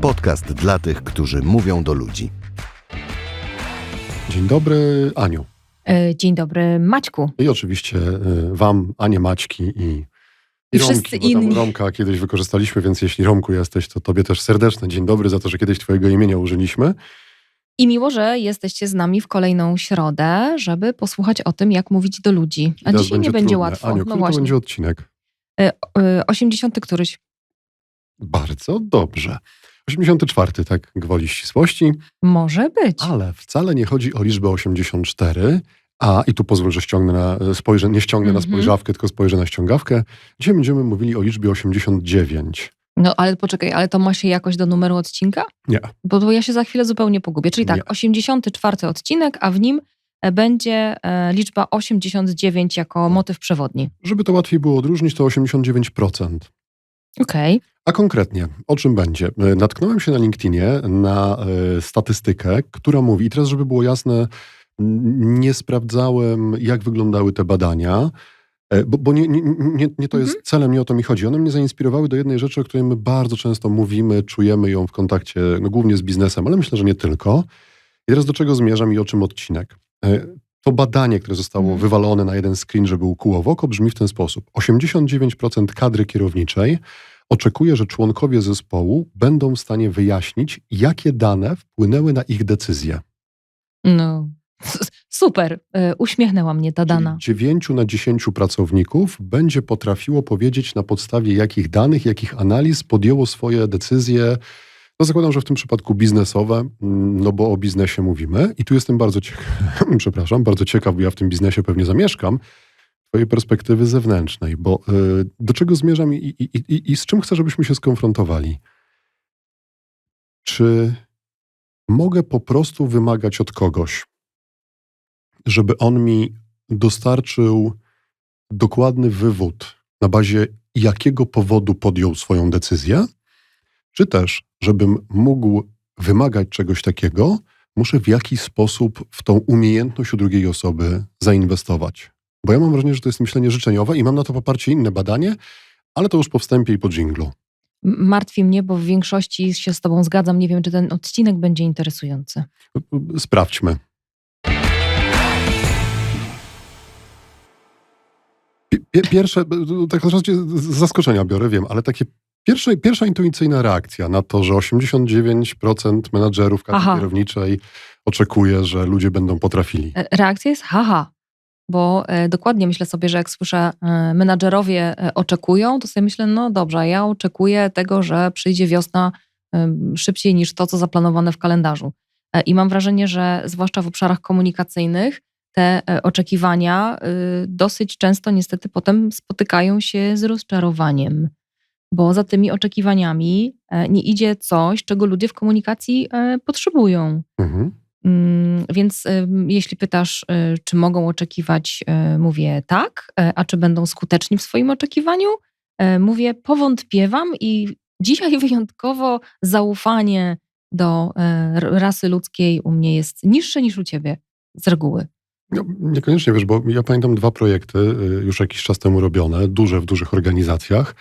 Podcast dla tych, którzy mówią do ludzi. Dzień dobry, Aniu. E, Dzień dobry, Maćku. I oczywiście y, Wam, Anie Maćki i, I Romki, wszyscy bo tam inni. Romka kiedyś wykorzystaliśmy, więc jeśli Romku jesteś, to Tobie też serdeczne dzień dobry za to, że kiedyś Twojego imienia użyliśmy. I miło, że jesteście z nami w kolejną środę, żeby posłuchać o tym, jak mówić do ludzi. A Teraz dzisiaj nie będzie trudne. łatwo. Aniu, no który to właśnie. będzie odcinek? E, e, 80 któryś. Bardzo dobrze. 84, tak gwoli ścisłości, Może być. ale wcale nie chodzi o liczbę 84, a i tu pozwól, że ściągnę na, spojrzę, nie ściągnę na Mhm. spojrzawkę, tylko spojrzę na ściągawkę. Dzisiaj będziemy mówili o liczbie 89. No ale poczekaj, ale to ma się jakoś do numeru odcinka? Nie. Bo to ja się za chwilę zupełnie pogubię. Czyli tak, Nie. 84 odcinek, a w nim e, będzie e, liczba 89 jako motyw przewodni. Żeby to łatwiej było odróżnić, to 89%. Okej. A konkretnie, o czym będzie? E, Natknąłem się na LinkedInie na e, statystykę, która mówi, i teraz, żeby było jasne, nie sprawdzałem, jak wyglądały te badania, e, bo, bo nie, nie, nie, nie to jest Mhm. celem, nie o to mi chodzi. One mnie zainspirowały do jednej rzeczy, o której my bardzo często mówimy, czujemy ją w kontakcie, no, głównie z biznesem, ale myślę, że nie tylko. I teraz do czego zmierzam i o czym odcinek? To badanie, które zostało Mhm. wywalone na jeden screen, żeby ukuło w oko, brzmi w ten sposób. 89% kadry kierowniczej oczekuje, że członkowie zespołu będą w stanie wyjaśnić, jakie dane wpłynęły na ich decyzje. No. Super. E, Uśmiechnęła mnie ta dana. 9 na 10 pracowników będzie potrafiło powiedzieć, na podstawie jakich danych, jakich analiz podjęło swoje decyzje. No zakładam, że w tym przypadku biznesowe, mm, no bo o biznesie mówimy. I tu jestem bardzo ciekaw, przepraszam, bardzo ciekaw, bo ja w tym biznesie pewnie zamieszkam, twojej perspektywy zewnętrznej, bo y, do czego zmierzam i, i, i, i z czym chcę, żebyśmy się skonfrontowali? Czy mogę po prostu wymagać od kogoś, żeby on mi dostarczył dokładny wywód, na bazie jakiego powodu podjął swoją decyzję, czy też, żebym mógł wymagać czegoś takiego, muszę w jakiś sposób w tą umiejętność u drugiej osoby zainwestować. Bo ja mam wrażenie, że to jest myślenie życzeniowe i mam na to poparcie inne badanie, ale to już po wstępie i po dżinglu. Martwi mnie, bo w większości się z Tobą zgadzam. Nie wiem, czy ten odcinek będzie interesujący. Sprawdźmy. Pi- pie- Pierwsze, tak razu cię z zaskoczenia biorę, wiem, ale takie pierwsze, pierwsza intuicyjna reakcja na to, że 89% menadżerów kadry kierowniczej oczekuje, że ludzie będą potrafili. E, Reakcja jest haha. Bo e, dokładnie myślę sobie, że jak słyszę, e, menadżerowie e, oczekują, to sobie myślę, no dobrze, ja oczekuję tego, że przyjdzie wiosna szybciej niż to, co zaplanowane w kalendarzu. I mam wrażenie, że zwłaszcza w obszarach komunikacyjnych te oczekiwania y, dosyć często niestety potem spotykają się z rozczarowaniem. Bo za tymi oczekiwaniami nie idzie coś, czego ludzie w komunikacji potrzebują. Mhm. Mm, Więc jeśli pytasz, y, czy mogą oczekiwać, y, mówię tak, y, a czy będą skuteczni w swoim oczekiwaniu, mówię powątpiewam i dzisiaj wyjątkowo zaufanie do rasy ludzkiej u mnie jest niższe niż u ciebie z reguły. No, niekoniecznie, wiesz, bo ja pamiętam dwa projekty y, już jakiś czas temu robione, duże w dużych organizacjach,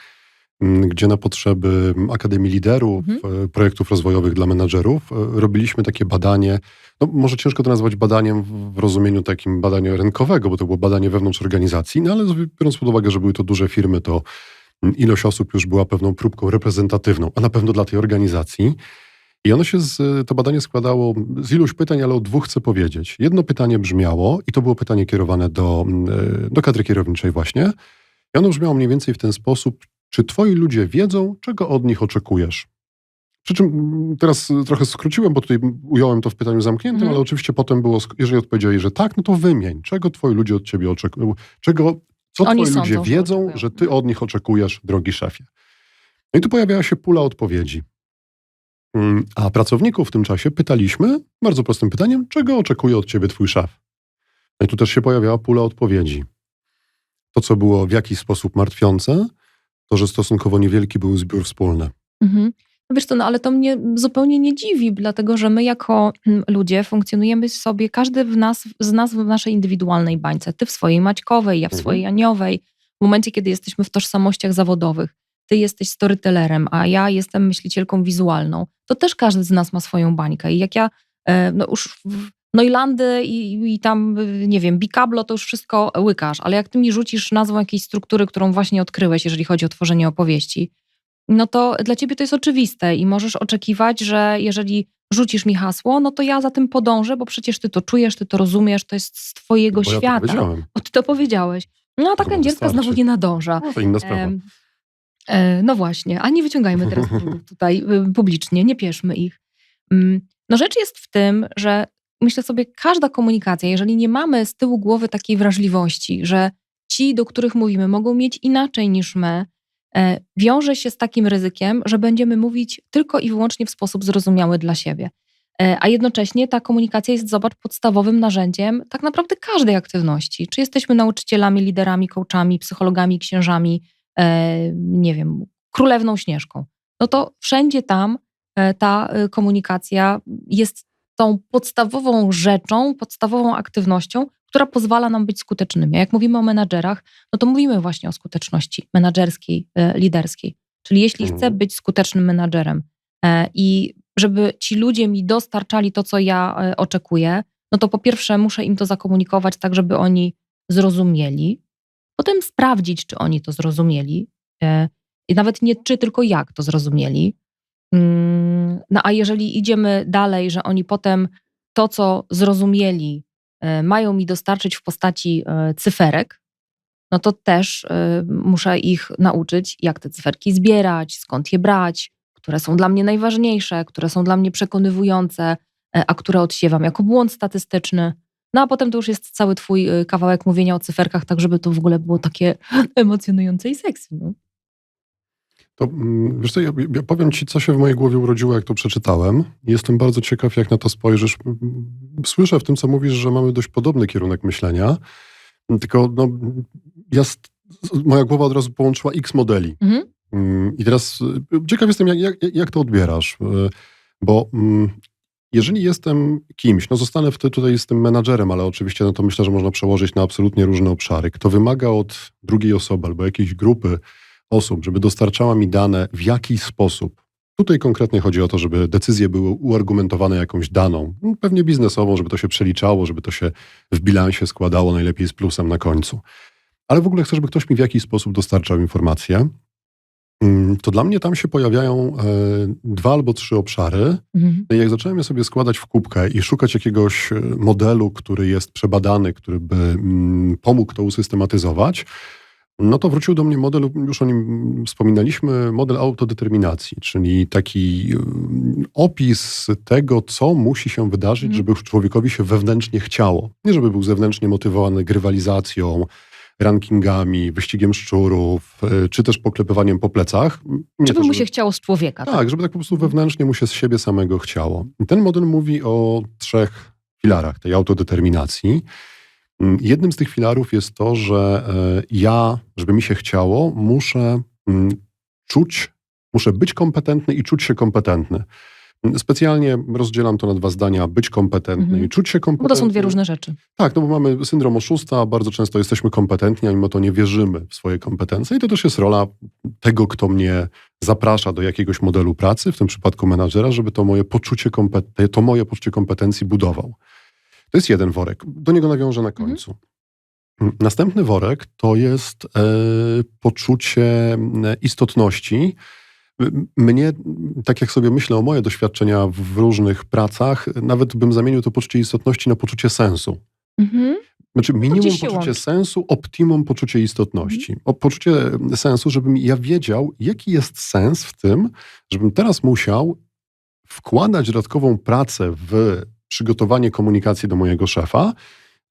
gdzie na potrzeby Akademii Liderów, y, projektów rozwojowych dla menadżerów, y, robiliśmy takie badanie, no może ciężko to nazwać badaniem w- rozumieniu takim badania rynkowego, bo to było badanie wewnątrz organizacji, no ale biorąc pod uwagę, że były to duże firmy, to m, ilość osób już była pewną próbką reprezentatywną, a na pewno dla tej organizacji. I ono się, z, to badanie składało z iluś pytań, ale o dwóch chcę powiedzieć. Jedno pytanie brzmiało, i to było pytanie kierowane do, mm, do kadry kierowniczej właśnie, i ono brzmiało mniej więcej w ten sposób, czy twoi ludzie wiedzą, czego od nich oczekujesz? Przy czym mm, teraz y, trochę skróciłem, bo tutaj ująłem to w pytaniu zamkniętym, Mhm. ale oczywiście potem było, jeżeli odpowiedzieli, że tak, no to wymień, czego twoi ludzie od ciebie oczekują, czego, co Oni twoi ludzie wiedzą, oczekują. że ty od nich oczekujesz, drogi szefie. No i tu pojawiała się pula odpowiedzi. Mm, A pracowników w tym czasie pytaliśmy bardzo prostym pytaniem, czego oczekuje od ciebie twój szef? No i tu też się pojawiała pula odpowiedzi. To, co było w jakiś sposób martwiące, to, że stosunkowo niewielki był zbiór wspólny. Mhm. No wiesz co, no ale to mnie zupełnie nie dziwi, dlatego że my jako mm, ludzie funkcjonujemy sobie, każdy w nas, z nas w naszej indywidualnej bańce. Ty w swojej Maćkowej, ja w Mhm. swojej Aniowej. W momencie, kiedy jesteśmy w tożsamościach zawodowych. ty jesteś storytellerem, a ja jestem myślicielką wizualną, to też każdy z nas ma swoją bańkę. I jak ja e, no już w- Noilandy i, i tam, y, nie wiem, Bicablo, to już wszystko łykasz, ale jak ty mi rzucisz nazwą jakiejś struktury, którą właśnie odkryłeś, jeżeli chodzi o tworzenie opowieści, no to dla ciebie to jest oczywiste i możesz oczekiwać, że jeżeli rzucisz mi hasło, no to ja za tym podążę, bo przecież ty to czujesz, ty to rozumiesz, to jest z twojego Bo ja to świata. powiedziałem. bo ty to powiedziałeś. No a ta kędzierska znowu nie nadąża. No, to inna sprawa. Em, e, no właśnie, a nie wyciągajmy teraz tutaj y, publicznie, nie pieszmy ich. Mm, No rzecz jest w tym, że myślę sobie, każda komunikacja, jeżeli nie mamy z tyłu głowy takiej wrażliwości, że ci, do których mówimy, mogą mieć inaczej niż my, e, wiąże się z takim ryzykiem, że będziemy mówić tylko i wyłącznie w sposób zrozumiały dla siebie. E, A jednocześnie ta komunikacja jest, zobacz, podstawowym narzędziem tak naprawdę każdej aktywności. Czy jesteśmy nauczycielami, liderami, coachami, psychologami, księżami, e, nie wiem, królewną Śnieżką. No to wszędzie tam ta komunikacja jest tą podstawową rzeczą, podstawową aktywnością, która pozwala nam być skutecznymi. A jak mówimy o menadżerach, no to mówimy właśnie o skuteczności menadżerskiej, e, liderskiej. Czyli jeśli Mhm. chcę być skutecznym menadżerem e, i żeby ci ludzie mi dostarczali to, co ja e, oczekuję, no to po pierwsze muszę im to zakomunikować tak, żeby oni zrozumieli, potem sprawdzić, czy oni to zrozumieli i nawet nie czy, tylko jak to zrozumieli. Mm, No a jeżeli idziemy dalej, że oni potem to, co zrozumieli, e, mają mi dostarczyć w postaci e, cyferek, no to też e, muszę ich nauczyć, jak te cyferki zbierać, skąd je brać, które są dla mnie najważniejsze, które są dla mnie przekonywujące, a które odsiewam jako błąd statystyczny. No a potem to już jest cały twój kawałek mówienia o cyferkach, tak żeby to w ogóle było takie emocjonujące i sexy. No. To, mm, wiesz co, ja, ja powiem ci, co się w mojej głowie urodziło, jak to przeczytałem. Jestem bardzo ciekaw, jak na to spojrzysz. Słyszę w tym, co mówisz, że mamy dość podobny kierunek myślenia, tylko no, ja, moja głowa od razu połączyła x modeli. Mhm. Mm, I teraz y, ciekaw jestem, jak, jak, jak to odbierasz, Y, bo mm, jeżeli jestem kimś, no zostanę w tutaj z tym menadżerem, ale oczywiście no to myślę, że można przełożyć na absolutnie różne obszary. Kto wymaga od drugiej osoby albo jakiejś grupy osób, żeby dostarczała mi dane w jakiś sposób. Tutaj konkretnie chodzi o to, żeby decyzje były uargumentowane jakąś daną, no, pewnie biznesową, żeby to się przeliczało, żeby to się w bilansie składało najlepiej z plusem na końcu. Ale w ogóle chcę, żeby ktoś mi w jakiś sposób dostarczał informacje. Mm, To dla mnie tam się pojawiają e, dwa albo trzy obszary. Mhm. No i jak zacząłem je sobie składać w kubkę i szukać jakiegoś e, modelu, który jest przebadany, który by mm, pomógł to usystematyzować, no to wrócił do mnie model, już o nim wspominaliśmy, model autodeterminacji, czyli taki mm, opis tego, co musi się wydarzyć, Mhm. żeby człowiekowi się wewnętrznie chciało. Nie żeby był zewnętrznie motywowany grywalizacją, rankingami, wyścigiem szczurów, e, czy też poklepywaniem po plecach. Nie Żeby to, mu się chciało z człowieka. tak, żeby tak po prostu wewnętrznie mu się z siebie samego chciało. I ten model mówi o trzech filarach tej autodeterminacji. Mm, Jednym z tych filarów jest to, że e, ja, żeby mi się chciało, muszę mm, czuć, muszę być kompetentny i czuć się kompetentny. Mm, Specjalnie rozdzielam to na dwa zdania, być kompetentny Mhm. i czuć się Bo kompetentny. to są dwie różne rzeczy. Tak, no bo mamy syndrom oszusta, bardzo często jesteśmy kompetentni, a mimo to nie wierzymy w swoje kompetencje i to też jest rola tego, kto mnie zaprasza do jakiegoś modelu pracy, w tym przypadku menadżera, żeby to moje poczucie, to moje poczucie kompetencji budował. To jest jeden worek. Do niego nawiążę na końcu. Następny worek to jest e, poczucie m, istotności. Mnie, tak jak sobie myślę o moje doświadczenia w różnych pracach, nawet bym zamienił to poczucie istotności na poczucie sensu. Mhm. Znaczy minimum poczucie łączy. sensu, optimum poczucie istotności. O poczucie sensu, żebym ja wiedział, jaki jest sens w tym, żebym teraz musiał wkładać dodatkową pracę w przygotowanie komunikacji do mojego szefa,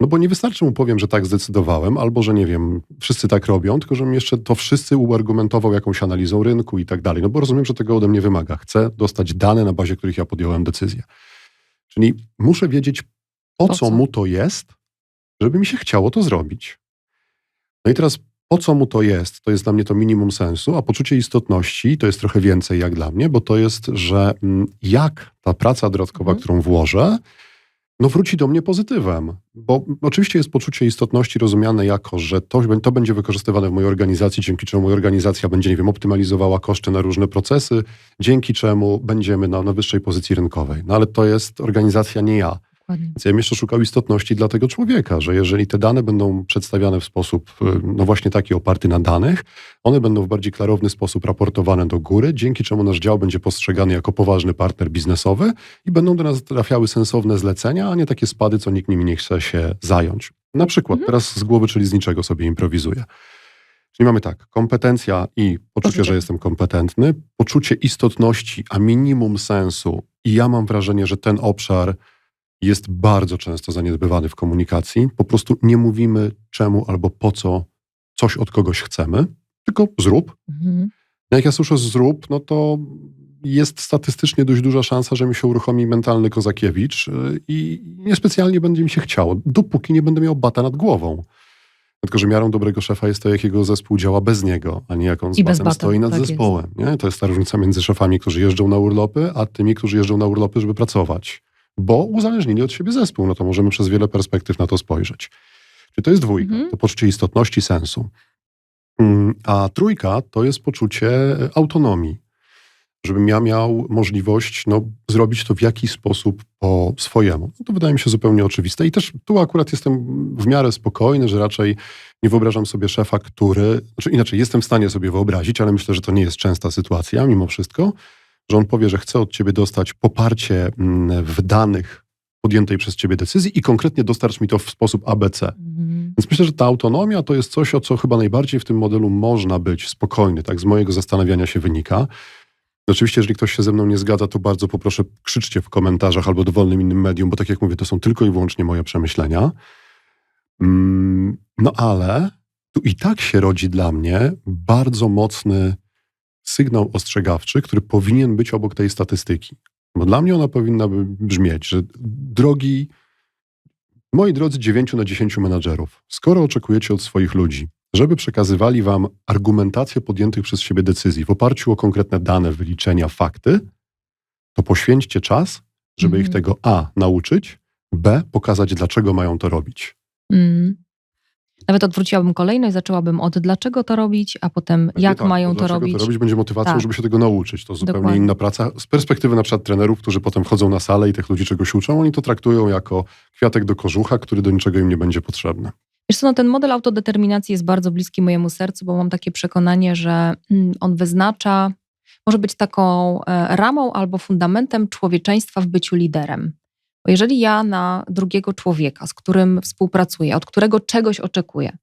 no bo nie wystarczy mu powiem, że tak zdecydowałem, albo że nie wiem, wszyscy tak robią, tylko żebym jeszcze to wszyscy uargumentował jakąś analizą rynku i tak dalej. No bo rozumiem, że tego ode mnie wymaga. Chcę dostać dane, na bazie których ja podjąłem decyzję. Czyli muszę wiedzieć, po, co co? mu to jest, żeby mi się chciało to zrobić. No i teraz po co mu to jest? To jest dla mnie to minimum sensu, a poczucie istotności to jest trochę więcej jak dla mnie, bo to jest, że mm, jak ta praca dodatkowa, Mhm. którą włożę, no wróci do mnie pozytywem. Bo oczywiście jest poczucie istotności rozumiane jako, że to, to będzie wykorzystywane w mojej organizacji, dzięki czemu moja organizacja będzie, nie wiem, optymalizowała koszty na różne procesy, dzięki czemu będziemy na, na wyższej pozycji rynkowej. No ale to jest organizacja, nie ja. Dokładnie. Ja bym jeszcze szukał istotności dla tego człowieka, że jeżeli te dane będą przedstawiane w sposób, y, no właśnie taki oparty na danych, one będą w bardziej klarowny sposób raportowane do góry, dzięki czemu nasz dział będzie postrzegany jako poważny partner biznesowy i będą do nas trafiały sensowne zlecenia, a nie takie spady, co nikt nimi nie chce się zająć. Na przykład, Mhm. teraz z głowy, czyli z niczego sobie improwizuję. Czyli mamy tak, kompetencja i Poczucie. że jestem kompetentny, poczucie istotności, a minimum sensu. I ja mam wrażenie, że ten obszar jest bardzo często zaniedbywany w komunikacji. Po prostu nie mówimy czemu albo po co coś od kogoś chcemy, tylko zrób. Mhm. No Jak ja słyszę zrób, no to jest statystycznie dość duża szansa, że mi się uruchomi mentalny Kozakiewicz yy, i niespecjalnie będzie mi się chciało, dopóki nie będę miał bata nad głową. Tylko, że miarą dobrego szefa jest to, jak jego zespół działa bez niego, a nie jak on z I batem bata, stoi nad tak jest. zespołem. Nie? To jest ta różnica między szefami, którzy jeżdżą na urlopy, a tymi, którzy jeżdżą na urlopy, żeby pracować. Bo uzależnili od siebie zespół, no to możemy przez wiele perspektyw na to spojrzeć. Czyli to jest dwójka, Mhm. to poczucie istotności, sensu. Mm, A trójka to jest poczucie e, autonomii. Żebym ja miał możliwość no, zrobić to w jakiś sposób po swojemu. No to wydaje mi się zupełnie oczywiste. I też tu akurat jestem w miarę spokojny, że raczej nie wyobrażam sobie szefa, który. Znaczy inaczej, jestem w stanie sobie wyobrazić, ale myślę, że to nie jest częsta sytuacja mimo wszystko, że on powie, że chce od ciebie dostać poparcie mm, w danych podjętej przez ciebie decyzji i konkretnie dostarcz mi to w sposób ABC. Mhm. Więc myślę, że ta autonomia to jest coś, o co chyba najbardziej w tym modelu można być spokojny. Tak z mojego zastanawiania się wynika. Oczywiście, jeżeli ktoś się ze mną nie zgadza, to bardzo poproszę, krzyczcie w komentarzach albo dowolnym innym medium, bo tak jak mówię, to są tylko i wyłącznie moje przemyślenia. Mm, No ale tu i tak się rodzi dla mnie bardzo mocny sygnał ostrzegawczy, który powinien być obok tej statystyki. Bo dla mnie ona powinna brzmieć, że drogi Moi drodzy 9 na 10 menadżerów, skoro oczekujecie od swoich ludzi, żeby przekazywali wam argumentację podjętych przez siebie decyzji w oparciu o konkretne dane, wyliczenia, fakty, to poświęćcie czas, żeby ich Mhm. tego A nauczyć, B pokazać, dlaczego mają to robić. Mm. Nawet odwróciłabym kolejność, zaczęłabym od dlaczego to robić, a potem jak tak, mają to robić. to robić będzie motywacją, Tak. żeby się tego nauczyć. To zupełnie Dokładnie. inna praca. Z perspektywy na przykład trenerów, którzy potem wchodzą na salę i tych ludzi czegoś uczą, oni to traktują jako kwiatek do kożucha, który do niczego im nie będzie potrzebny. Wiesz co, no ten model autodeterminacji jest bardzo bliski mojemu sercu, bo mam takie przekonanie, że mm, on wyznacza, może być taką e, ramą albo fundamentem człowieczeństwa w byciu liderem. Bo jeżeli ja na drugiego człowieka, z którym współpracuję, od którego czegoś oczekuję,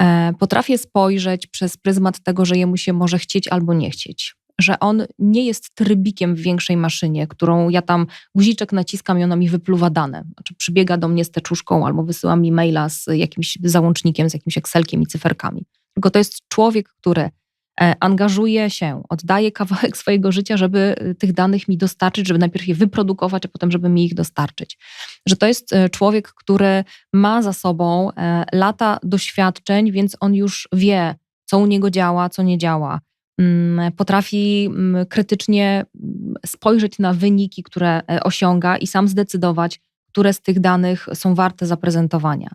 e, potrafię spojrzeć przez pryzmat tego, że jemu się może chcieć albo nie chcieć, że on nie jest trybikiem w większej maszynie, którą ja tam guziczek naciskam i ona mi wypluwa dane. Znaczy przybiega do mnie z teczuszką albo wysyła mi maila z jakimś załącznikiem, z jakimś Excelkiem i cyferkami. Tylko to jest człowiek, który e, angażuje się, oddaje kawałek swojego życia, żeby e, tych danych mi dostarczyć, żeby najpierw je wyprodukować, a potem, żeby mi ich dostarczyć. Że to jest e, człowiek, który ma za sobą lata doświadczeń, więc on już wie, co u niego działa, co nie działa. Mm, Potrafi mm, krytycznie mm, spojrzeć na wyniki, które osiąga i sam zdecydować, które z tych danych są warte zaprezentowania.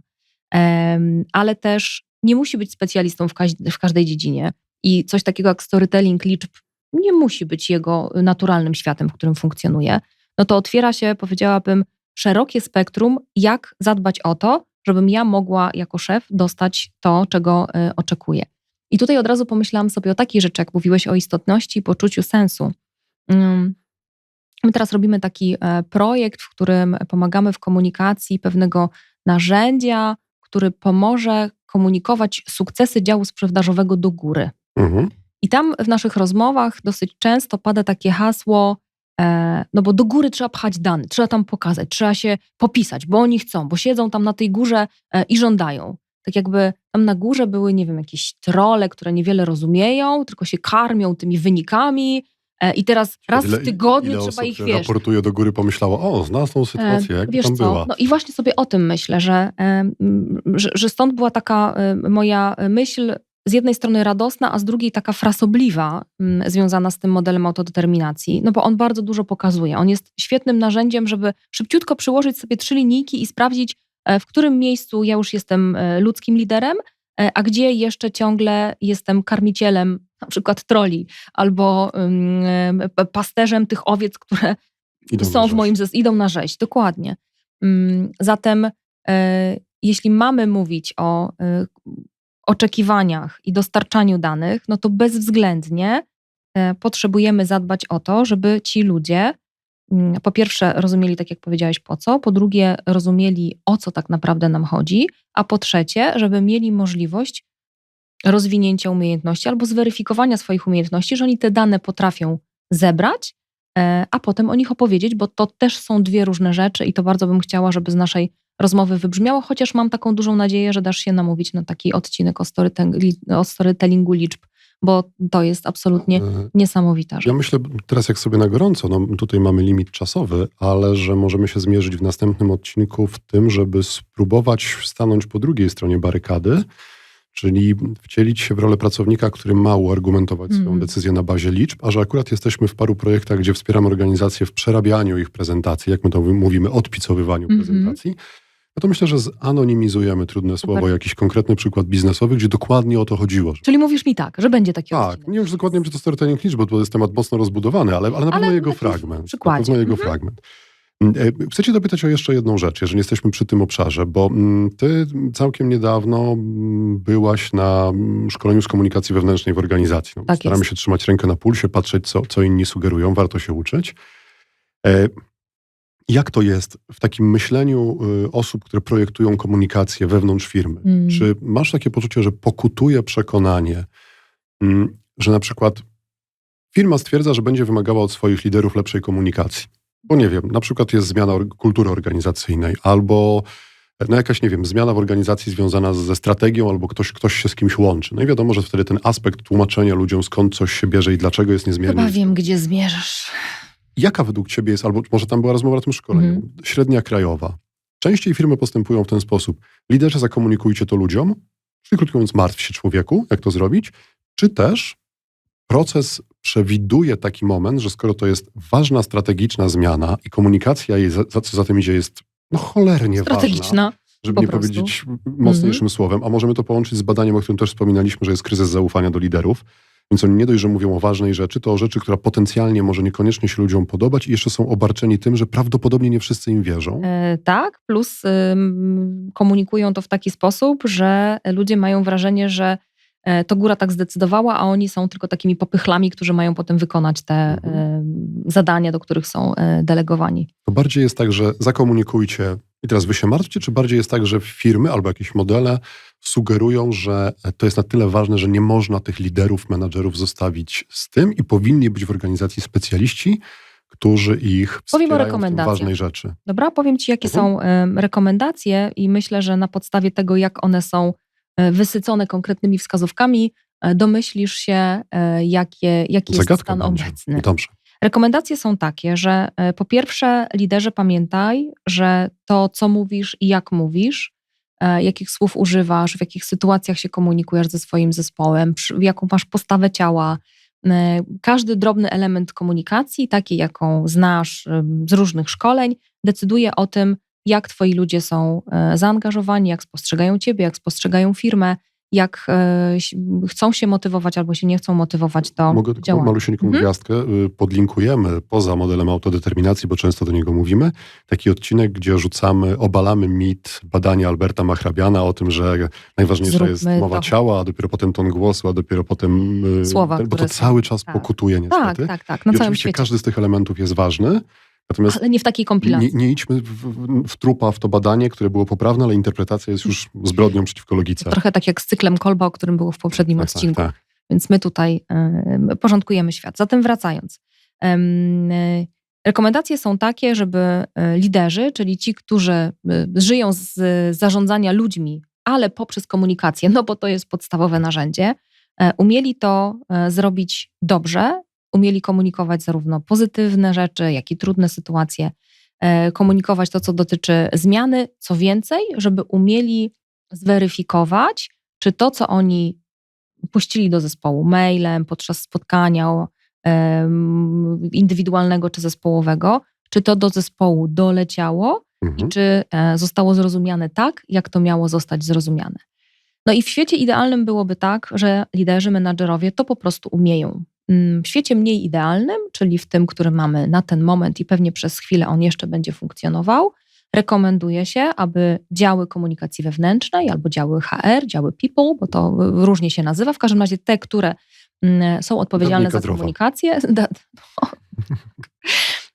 Ale też nie musi być specjalistą w każdej dziedzinie i coś takiego jak storytelling liczb nie musi być jego naturalnym światem, w którym funkcjonuje. No to otwiera się, powiedziałabym, szerokie spektrum, jak zadbać o to, żebym ja mogła jako szef dostać to, czego y, oczekuję. I tutaj od razu pomyślałam sobie o takiej rzeczy, jak mówiłeś o istotności i poczuciu sensu. Ym, My teraz robimy taki e, projekt, w którym pomagamy w komunikacji pewnego narzędzia, który pomoże komunikować sukcesy działu sprzedażowego do góry. Mhm. I tam w naszych rozmowach dosyć często pada takie hasło, e, no bo do góry trzeba pchać dane, trzeba tam pokazać, trzeba się popisać, bo oni chcą, bo siedzą tam na tej górze e, i żądają. Tak jakby tam na górze były, nie wiem, jakieś trole, które niewiele rozumieją, tylko się karmią tymi wynikami e, i teraz raz Ile- w tygodniu ile trzeba osób, ich, wiesz, raportuje do góry, pomyślało, o, zna tą sytuację, E, jak Wiesz tam co? była. No i właśnie sobie o tym myślę, że, e, że, że stąd była taka moja myśl z jednej strony radosna, a z drugiej taka frasobliwa, mm, związana z tym modelem autodeterminacji, no bo on bardzo dużo pokazuje. On jest świetnym narzędziem, żeby szybciutko przyłożyć sobie trzy linijki i sprawdzić, e, w którym miejscu ja już jestem e, ludzkim liderem, e, a gdzie jeszcze ciągle jestem karmicielem na przykład troli albo e, pasterzem tych owiec, które Idą są w moim zes- idą na rzeź, dokładnie. Mm, Zatem jeśli mamy mówić o oczekiwaniach i dostarczaniu danych, no to bezwzględnie e, potrzebujemy zadbać o to, żeby ci ludzie mm, po pierwsze rozumieli, tak jak powiedziałeś, po co, po drugie rozumieli, o co tak naprawdę nam chodzi, a po trzecie, żeby mieli możliwość rozwinięcia umiejętności albo zweryfikowania swoich umiejętności, że oni te dane potrafią zebrać, e, a potem o nich opowiedzieć, bo to też są dwie różne rzeczy i to bardzo bym chciała, żeby z naszej rozmowy wybrzmiało, chociaż mam taką dużą nadzieję, że dasz się namówić na taki odcinek o, storytelli- o storytellingu liczb, bo to jest absolutnie E, niesamowita rzecz. Ja myślę teraz jak sobie na gorąco, no tutaj mamy limit czasowy, ale że możemy się zmierzyć w następnym odcinku w tym, żeby spróbować stanąć po drugiej stronie barykady, czyli wcielić się w rolę pracownika, który ma uargumentować swoją Mhm. decyzję na bazie liczb, a że akurat jesteśmy w paru projektach, gdzie wspieramy organizacje w przerabianiu ich prezentacji, jak my to mówimy, odpicowywaniu Mhm. prezentacji, no to myślę, że zanonimizujemy trudne Super. słowo, jakiś konkretny przykład biznesowy, gdzie dokładnie o to chodziło. Czyli mówisz mi tak, że będzie taki tak, odcinek. nie już dokładnie, czy to storytelling liczb, bo to jest temat mocno rozbudowany, ale, ale na pewno Ale jego fragment. przykładzie. Na pewno jego Mhm. fragment. Mm, e, Chcę cię dopytać o jeszcze jedną rzecz, jeżeli jesteśmy przy tym obszarze, bo mm, ty całkiem niedawno mm, byłaś na szkoleniu z komunikacji wewnętrznej w organizacji. No, Tak staramy jest. się trzymać rękę na pulsie, patrzeć, co, co inni sugerują, warto się uczyć. Jak to jest w takim myśleniu y, osób, które projektują komunikację wewnątrz firmy? Mm. Czy masz takie poczucie, że pokutuje przekonanie, mm, że na przykład firma stwierdza, że będzie wymagała od swoich liderów lepszej komunikacji? Bo nie wiem, na przykład jest zmiana kultury organizacyjnej, albo no jakaś, nie wiem, zmiana w organizacji związana ze strategią, albo ktoś, ktoś się z kimś łączy. No i wiadomo, że wtedy ten aspekt tłumaczenia ludziom, skąd coś się bierze i dlaczego jest niezmiernie Chyba wiem, gdzie zmierzasz. Jaka według Ciebie jest, albo może tam była rozmowa o tym szkoleniu, Mhm. średnia krajowa? Częściej firmy postępują w ten sposób. Liderzy zakomunikujcie to ludziom, czyli krótko mówiąc, martw się człowieku, jak to zrobić, czy też proces przewiduje taki moment, że skoro to jest ważna strategiczna zmiana i komunikacja jej, za, co za tym idzie, jest no cholernie ważna, Strategiczna. żeby po nie powiedzieć mocniejszym słowem, a możemy to połączyć z badaniem, o którym też wspominaliśmy, że jest kryzys zaufania do liderów. Więc oni nie dość, że mówią o ważnej rzeczy, to o rzeczy, która potencjalnie może niekoniecznie się ludziom podobać i jeszcze są obarczeni tym, że prawdopodobnie nie wszyscy im wierzą. E, tak, plus ym, komunikują to w taki sposób, że ludzie mają wrażenie, że e, to góra tak zdecydowała, a oni są tylko takimi popychlami, którzy mają potem wykonać te Mhm. em, zadania, do których są e, delegowani. To bardziej jest tak, że zakomunikujcie i teraz wy się martwcie, czy bardziej jest tak, że firmy albo jakieś modele sugerują, że to jest na tyle ważne, że nie można tych liderów, menadżerów zostawić z tym i powinni być w organizacji specjaliści, którzy ich Powiem o rekomendacjach. ważnej rzeczy. Dobra, powiem Ci, jakie Mhm. są rekomendacje i myślę, że na podstawie tego, jak one są e, wysycone konkretnymi wskazówkami, e, domyślisz się, e, jakie, jaki jest Zagadka stan będzie. obecny. Dobrze. Rekomendacje są takie, że po pierwsze, liderze pamiętaj, że to, co mówisz i jak mówisz, jakich słów używasz, w jakich sytuacjach się komunikujesz ze swoim zespołem, jaką masz postawę ciała. e, Każdy drobny element komunikacji, taki jaką znasz em, z różnych szkoleń, decyduje o tym, jak twoi ludzie są e, zaangażowani, jak spostrzegają ciebie, jak spostrzegają firmę, jak e, chcą się motywować albo się nie chcą motywować do Mogę tylko działania. malusieńką Mhm. gwiazdkę. y, Podlinkujemy poza modelem autodeterminacji, bo często do niego mówimy, taki odcinek, gdzie rzucamy, obalamy mit badania Alberta Machrabiana o tym, że najważniejsza Zróbmy jest mowa to. ciała, a dopiero potem ton głosu, a dopiero potem y, Słowa, ten, bo to cały czas tak. pokutuje Tak, niestety. tak, tak, na I oczywiście świecie. każdy z tych elementów jest ważny, natomiast Ale nie w takiej kompilacji. nie, nie idźmy w, w, w trupa w to badanie, które było poprawne, ale interpretacja jest już zbrodnią przeciwko logice. Trochę tak jak z cyklem Kolba, o którym było w poprzednim Tak, tak, odcinku. tak. Więc my tutaj y, porządkujemy świat. Zatem wracając. Y, rekomendacje są takie, żeby y, liderzy, czyli ci, którzy y, żyją z zarządzania ludźmi, ale poprzez komunikację, no bo to jest podstawowe narzędzie, e, umieli to e, zrobić dobrze, umieli komunikować zarówno pozytywne rzeczy, jak i trudne sytuacje, e, komunikować to, co dotyczy zmiany, co więcej, żeby umieli zweryfikować, czy to, co oni puścili do zespołu mailem, podczas spotkania indywidualnego czy zespołowego, czy to do zespołu doleciało Mhm. i czy e, zostało zrozumiane tak, jak to miało zostać zrozumiane. No i w świecie idealnym byłoby tak, że liderzy, menadżerowie to po prostu umieją. Mm, W świecie mniej idealnym, czyli w tym, który mamy na ten moment i pewnie przez chwilę on jeszcze będzie funkcjonował, rekomenduje się, aby działy komunikacji wewnętrznej albo działy HR, działy people, bo to y, różnie się nazywa, w każdym razie te, które mm, są odpowiedzialne za komunikację, da-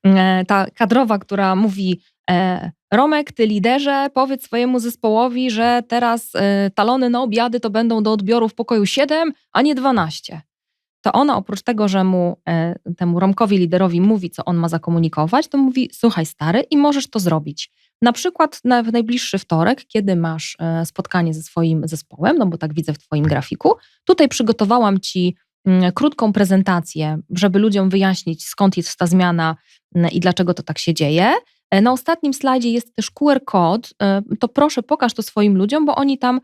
E, ta kadrowa, która mówi e, Romek, ty liderze, powiedz swojemu zespołowi, że teraz e, talony na obiady to będą do odbioru w pokoju 7, a nie 12. To ona oprócz tego, że mu e, temu Romkowi liderowi mówi, co on ma zakomunikować, to mówi, słuchaj stary i możesz to zrobić. Na przykład na, w najbliższy wtorek, kiedy masz e, spotkanie ze swoim zespołem, no bo tak widzę w twoim grafiku, tutaj przygotowałam ci mm, krótką prezentację, żeby ludziom wyjaśnić, skąd jest ta zmiana mm, i dlaczego to tak się dzieje. E, Na ostatnim slajdzie jest też QR kod. To proszę pokaż to swoim ludziom, bo oni tam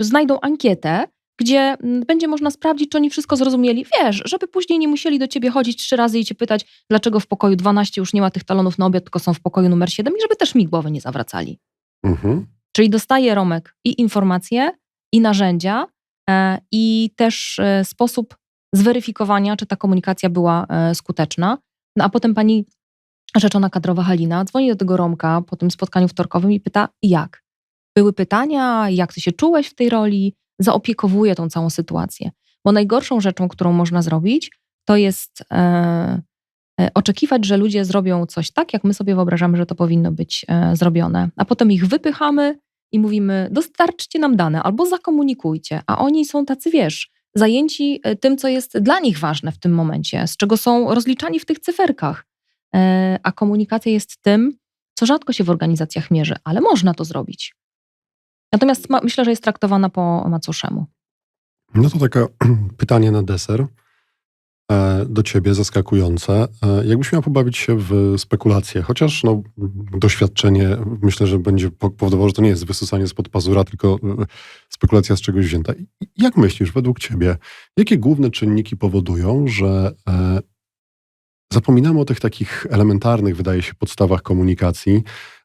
znajdą ankietę, gdzie m, będzie można sprawdzić, czy oni wszystko zrozumieli. Wiesz, żeby później nie musieli do ciebie chodzić trzy razy i cię pytać, dlaczego w pokoju 12 już nie ma tych talonów na obiad, tylko są w pokoju numer 7 i żeby też mi głowy nie zawracali. Mhm. Czyli dostaje Romek i informacje, i narzędzia, e, i też e, sposób zweryfikowania, czy ta komunikacja była e, skuteczna. No a potem pani rzeczona kadrowa Halina dzwoni do tego Romka po tym spotkaniu wtorkowym i pyta, jak? Były pytania, jak ty się czułeś w tej roli? Zaopiekowuje tą całą sytuację. Bo najgorszą rzeczą, którą można zrobić, to jest e, e, oczekiwać, że ludzie zrobią coś tak, jak my sobie wyobrażamy, że to powinno być e, zrobione. A potem ich wypychamy i mówimy, dostarczcie nam dane albo zakomunikujcie. A oni są tacy, wiesz, zajęci e, tym, co jest dla nich ważne w tym momencie, z czego są rozliczani w tych cyferkach. E, A komunikacja jest tym, co rzadko się w organizacjach mierzy, ale można to zrobić. Natomiast ma, myślę, że jest traktowana po macoszemu. No to takie pytanie na deser e, do ciebie, zaskakujące. E, Jakbyś miał pobawić się w spekulacje, chociaż no, doświadczenie myślę, że będzie po- powodowało, że to nie jest wysysanie spod pazura, tylko e, spekulacja z czegoś wzięta. Jak myślisz, według ciebie, jakie główne czynniki powodują, że zapominamy o tych takich elementarnych, wydaje się, podstawach komunikacji,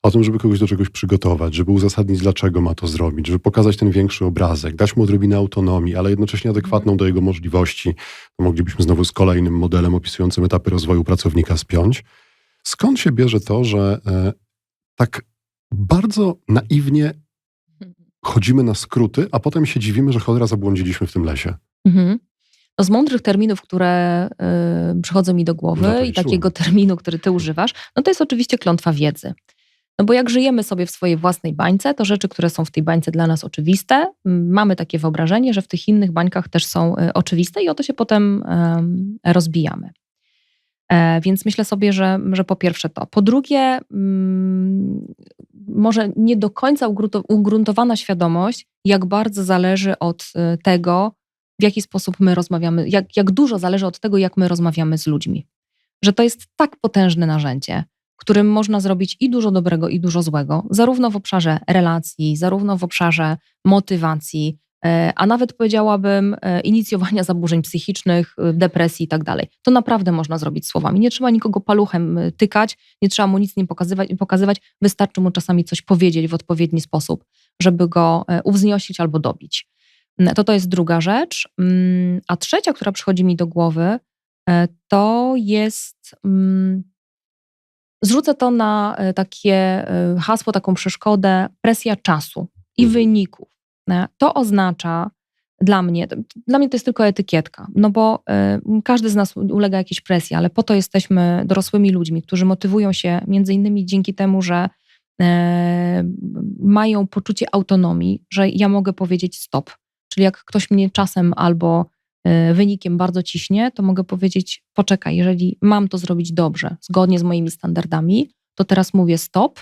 o tym, żeby kogoś do czegoś przygotować, żeby uzasadnić, dlaczego ma to zrobić, żeby pokazać ten większy obrazek, dać mu odrobinę autonomii, ale jednocześnie adekwatną do jego możliwości. To moglibyśmy znowu z kolejnym modelem opisującym etapy rozwoju pracownika spiąć. Skąd się bierze to, że e, tak bardzo naiwnie chodzimy na skróty, a potem się dziwimy, że cholera zabłądziliśmy w tym lesie? Mhm. No z mądrych terminów, które y, przychodzą mi do głowy i Zaprosiłam. takiego terminu, który ty używasz, no to jest oczywiście klątwa wiedzy. No bo jak żyjemy sobie w swojej własnej bańce, to rzeczy, które są w tej bańce dla nas oczywiste, mamy takie wyobrażenie, że w tych innych bańkach też są y, oczywiste i o to się potem em, rozbijamy. E, Więc myślę sobie, że, że po pierwsze to. Po drugie, mm, może nie do końca ugrunto- ugruntowana świadomość, jak bardzo zależy od y, tego, w jaki sposób my rozmawiamy, jak, jak dużo zależy od tego, jak my rozmawiamy z ludźmi. Że to jest tak potężne narzędzie, którym można zrobić i dużo dobrego, i dużo złego, zarówno w obszarze relacji, zarówno w obszarze motywacji, e, a nawet powiedziałabym e, inicjowania zaburzeń psychicznych, e, depresji i tak dalej. To naprawdę można zrobić słowami. Nie trzeba nikogo paluchem tykać, nie trzeba mu nic nim pokazywać, pokazywać. wystarczy mu czasami coś powiedzieć w odpowiedni sposób, żeby go uwzniosić albo dobić. Mm, To to jest druga rzecz. Mm, A trzecia, która przychodzi mi do głowy, to jest. Zrzucę to na e, takie e, hasło, taką przeszkodę presja czasu i Mhm. wyników. To oznacza dla mnie, dla mnie to jest tylko etykietka, no bo e, każdy z nas ulega jakiejś presji, ale po to jesteśmy dorosłymi ludźmi, którzy motywują się między innymi dzięki temu, że mają poczucie autonomii, że ja mogę powiedzieć stop. Czyli jak ktoś mnie czasem albo wynikiem bardzo ciśnie, to mogę powiedzieć: poczekaj, jeżeli mam to zrobić dobrze, zgodnie z moimi standardami, to teraz mówię stop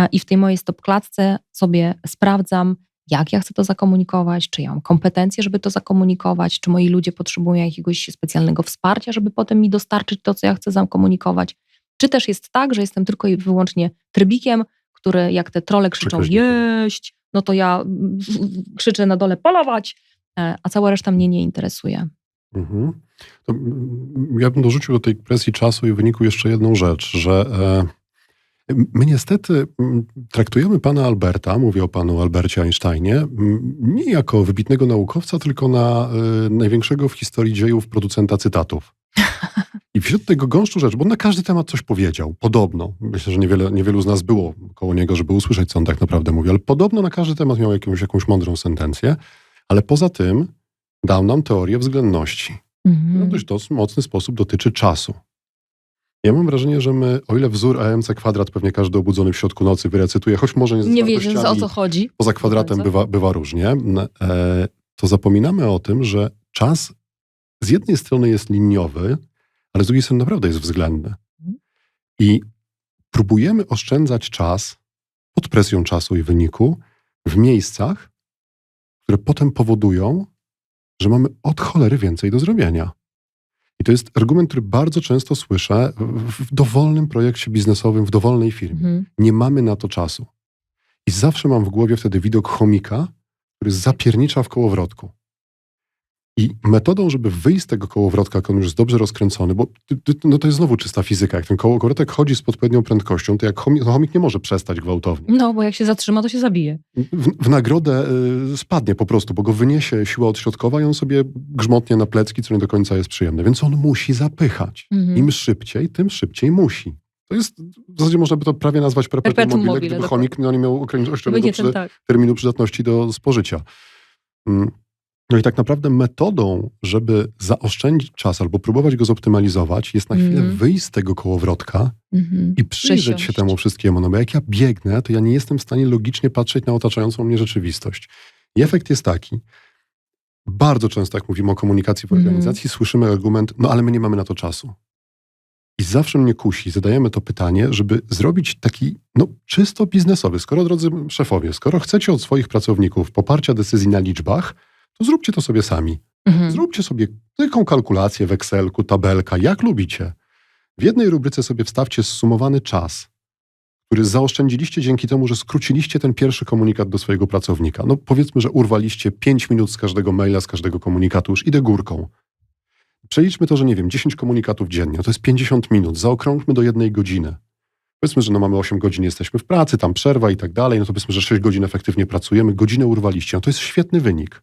e, i w tej mojej stop klatce sobie sprawdzam, jak ja chcę to zakomunikować, czy ja mam kompetencje, żeby to zakomunikować, czy moi ludzie potrzebują jakiegoś specjalnego wsparcia, żeby potem mi dostarczyć to, co ja chcę zakomunikować. Czy też jest tak, że jestem tylko i wyłącznie trybikiem, który jak te trole krzyczą jeść, no to ja krzyczę na dole polować, e, a cała reszta mnie nie interesuje. Mhm. Ja bym dorzucił do tej presji czasu i wyniku jeszcze jedną rzecz, że e, my niestety traktujemy pana Alberta, mówię o panu Albercie Einsteinie, nie jako wybitnego naukowca, tylko na e, największego w historii dziejów producenta cytatów. I wśród tego gąszczu rzeczy, bo on na każdy temat coś powiedział, podobno. Myślę, że niewiele, niewielu z nas było koło niego, żeby usłyszeć, co on tak naprawdę mówi, ale podobno na każdy temat miał jakąś, jakąś mądrą sentencję, ale poza tym dał nam teorię względności. Mhm. W dość dos- mocny sposób dotyczy czasu. Ja mam wrażenie, że my, o ile wzór AMC kwadrat pewnie każdy obudzony w środku nocy wyrecytuje, choć może nie, Nie wiedząc o co chodzi. poza kwadratem bywa, bywa różnie, e, to zapominamy o tym, że czas z jednej strony jest liniowy, ale z drugiej strony naprawdę jest względny. Mhm. I próbujemy oszczędzać czas pod presją czasu i wyniku w miejscach, które potem powodują, że mamy od cholery więcej do zrobienia. I to jest argument, który bardzo często słyszę w dowolnym projekcie biznesowym, w dowolnej firmie Mhm. nie mamy na to czasu. I zawsze mam w głowie wtedy widok chomika, który zapiernicza w kołowrotku. I metodą, żeby wyjść z tego kołowrotka, jak on już jest dobrze rozkręcony, bo no to jest znowu czysta fizyka. Jak ten kołowrotek chodzi z odpowiednią prędkością, to jak chomik, to chomik nie może przestać gwałtownie. No, bo jak się zatrzyma, to się zabije. W, w nagrodę y, spadnie po prostu, bo go wyniesie siła odśrodkowa i on sobie grzmotnie na plecki, co nie do końca jest przyjemne. Więc on musi zapychać. Mhm. Im szybciej, tym szybciej musi. To jest, w zasadzie można by to prawie nazwać perpetuum mobile, mobile, gdyby chomik no, nie miał ograniczonego przy, tak. terminu przydatności do spożycia. Mm. No i tak naprawdę metodą, żeby zaoszczędzić czas albo próbować go zoptymalizować, jest na chwilę Mhm. wyjść z tego kołowrotka Mhm. i przyjrzeć się temu wszystkiemu. No bo jak ja biegnę, to ja nie jestem w stanie logicznie patrzeć na otaczającą mnie rzeczywistość. I efekt jest taki. Bardzo często, jak mówimy o komunikacji w Mhm. organizacji, słyszymy argument, no ale my nie mamy na to czasu. I zawsze mnie kusi, zadajemy to pytanie, żeby zrobić taki, no, czysto biznesowy. Skoro, drodzy szefowie, skoro chcecie od swoich pracowników poparcia decyzji na liczbach, to zróbcie to sobie sami. Mhm. Zróbcie sobie taką kalkulację w Excelku, tabelka, jak lubicie. W jednej rubryce sobie wstawcie zsumowany czas, który zaoszczędziliście dzięki temu, że skróciliście ten pierwszy komunikat do swojego pracownika. No powiedzmy, że urwaliście 5 minut z każdego maila, z każdego komunikatu, już idę górką. Przeliczmy to, że nie wiem, 10 komunikatów dziennie, to jest 50 minut, zaokrągmy do jednej godziny. Powiedzmy, że no mamy 8 godzin, jesteśmy w pracy, tam przerwa i tak dalej, no to powiedzmy, że 6 godzin efektywnie pracujemy, godzinę urwaliście. No to jest świetny wynik.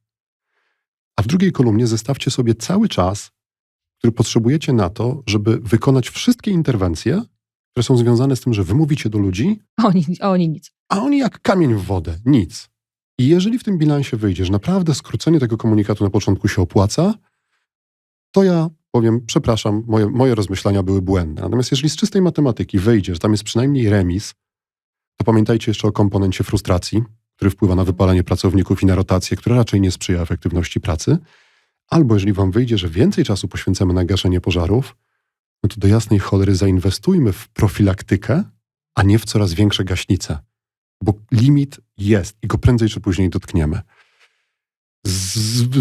A w drugiej kolumnie zestawcie sobie cały czas, który potrzebujecie na to, żeby wykonać wszystkie interwencje, które są związane z tym, że wy mówicie do ludzi, Oni, oni nic. a oni jak kamień w wodę, nic. I jeżeli w tym bilansie wyjdzie, że naprawdę skrócenie tego komunikatu na początku się opłaca, to ja powiem, przepraszam, moje, moje rozmyślania były błędne. Natomiast jeżeli z czystej matematyki wyjdzie, że tam jest przynajmniej remis, to pamiętajcie jeszcze o komponencie frustracji, który wpływa na wypalenie pracowników i na rotację, która raczej nie sprzyja efektywności pracy. Albo jeżeli wam wyjdzie, że więcej czasu poświęcamy na gaszenie pożarów, no to do jasnej cholery zainwestujmy w profilaktykę, a nie w coraz większe gaśnice. Bo limit jest i go prędzej czy później dotkniemy.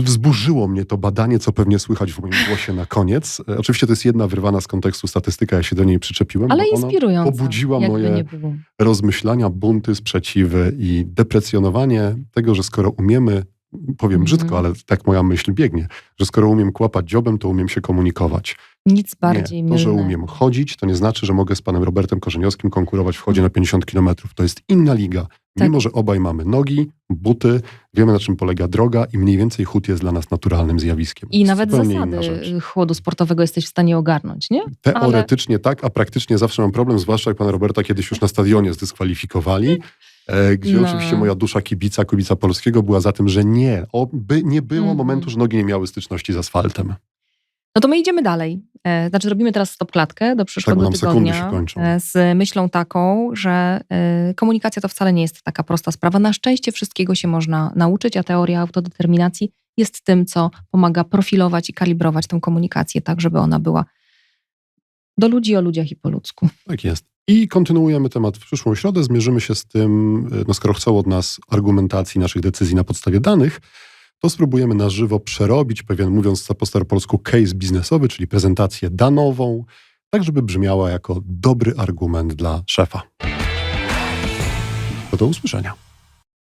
Wzburzyło mnie to badanie, co pewnie słychać w moim głosie na koniec. E, Oczywiście to jest jedna wyrwana z kontekstu statystyka, ja się do niej przyczepiłem. Ale inspirująca. pobudziła moje rozmyślania, bunty, sprzeciwy i deprecjonowanie tego, że skoro umiemy, powiem Mhm. brzydko, ale tak moja myśl biegnie, że skoro umiem kłapać dziobem, to umiem się komunikować. Nic bardziej nie, to, że umiem chodzić, to nie znaczy, że mogę z panem Robertem Korzeniowskim konkurować w chodzie na 50 kilometrów. To jest inna liga. Tak. Mimo, że obaj mamy nogi, buty, wiemy na czym polega droga i mniej więcej chód jest dla nas naturalnym zjawiskiem. I nawet zasady chłodu sportowego jesteś w stanie ogarnąć, nie? Teoretycznie tak, a praktycznie zawsze mam problem, zwłaszcza jak pana Roberta kiedyś już na stadionie zdyskwalifikowali, e, gdzie No. oczywiście moja dusza kibica, kibica polskiego była za tym, że nie, o, by, nie było Mhm. momentu, że nogi nie miały styczności z asfaltem. No to my idziemy dalej. E, Znaczy robimy teraz stop klatkę do przyszłego Tak, nam sekundy tygodnia się kończą. e, z myślą taką, że e, komunikacja to wcale nie jest taka prosta sprawa. Na szczęście wszystkiego się można nauczyć, a teoria autodeterminacji jest tym, co pomaga profilować i kalibrować tę komunikację tak, żeby ona była do ludzi, o ludziach i po ludzku. Tak jest. I kontynuujemy temat w przyszłą środę. Zmierzymy się z tym, e, no skoro chcą od nas argumentacji naszych decyzji na podstawie danych, to spróbujemy na żywo przerobić pewien, mówiąc po staropolsku, case biznesowy, czyli prezentację danową, tak żeby brzmiała jako dobry argument dla szefa. Do usłyszenia.